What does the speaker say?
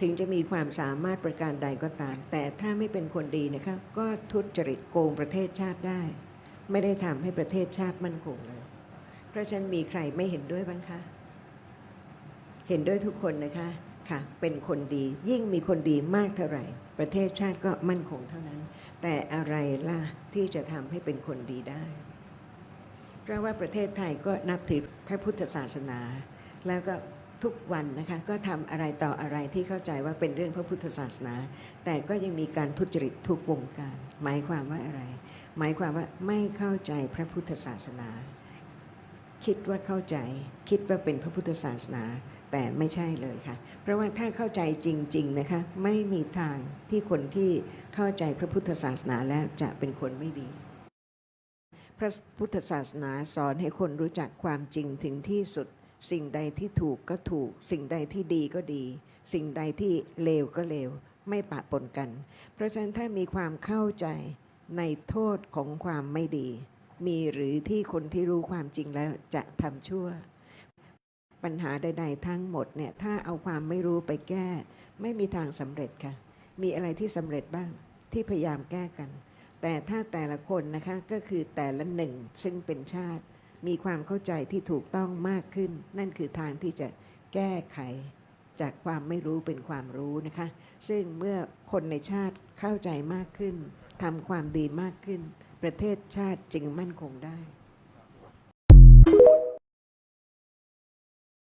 ถึงจะมีความสามารถประการใดก็ตาม แต่ถ้าไม่เป็นคนดีนะคะก็ทุจริตโกงประเทศชาติได้ ไม่ได้ทำให้ประเทศชาติมั่นคงเลย เพราะฉะนั้นมีใครไม่เห็นด้วยบ้างคะเห็นด้วยทุกคนนะคะค่ะเป็นคนดียิ่งมีคนดีมากเท่าไหร่ ประเทศชาติก็มั่นคงเท่านั้น แต่อะไรล่ะที่จะทำให้เป็นคนดีได้ เพราะว่าประเทศไทยก็นับถือพระพุทธศาสนา แล้วก็ ทุกวันนะคะก็ทำอะไรต่ออะไรที่เข้าใจว่าเป็นเรื่องพระพุทธศาสนา แต่ก็ยังมีการทุจริตทุกวงการ หมายความว่าอะไร หมายความว่าไม่เข้าใจพระพุทธศาสนา คิดว่าเข้าใจ คิดว่าเป็นพระพุทธศาสนา แต่ไม่ใช่เลยค่ะ เพราะว่าถ้าเข้าใจจริง ๆนะคะ ไม่มีทางที่คนที่เข้าใจพระพุทธศาสนาแล้วจะเป็นคนไม่ดีพระพุทธศาสนาสอนให้คนรู้จักความจริงถึงที่สุด สิ่งใดที่ถูกก็ถูก สิ่งใดที่ดีก็ดี สิ่งใดที่เลวก็เลว ไม่ปะปนกัน เพราะฉะนั้นถ้ามีความเข้าใจในโทษของความไม่ดี มีหรือที่คนที่รู้ความจริงแล้วจะทำชั่ว ปัญหาใด ๆ ทั้งหมดเนี่ยถ้าเอาความไม่รู้ไปแก้ ไม่มีทางสำเร็จค่ะ มีอะไรที่สำเร็จบ้างที่พยายามแก้กัน แต่ถ้าแต่ละคนนะคะก็คือแต่ละหนึ่งซึ่งเป็นชาติ มีความเข้าใจที่ถูกต้องมากขึ้น นั่นคือทางที่จะแก้ไขจากความไม่รู้เป็นความรู้นะคะ ซึ่งเมื่อคนในชาติเข้าใจมากขึ้นทำความดีมากขึ้น ประเทศชาติจึงมั่นคงได้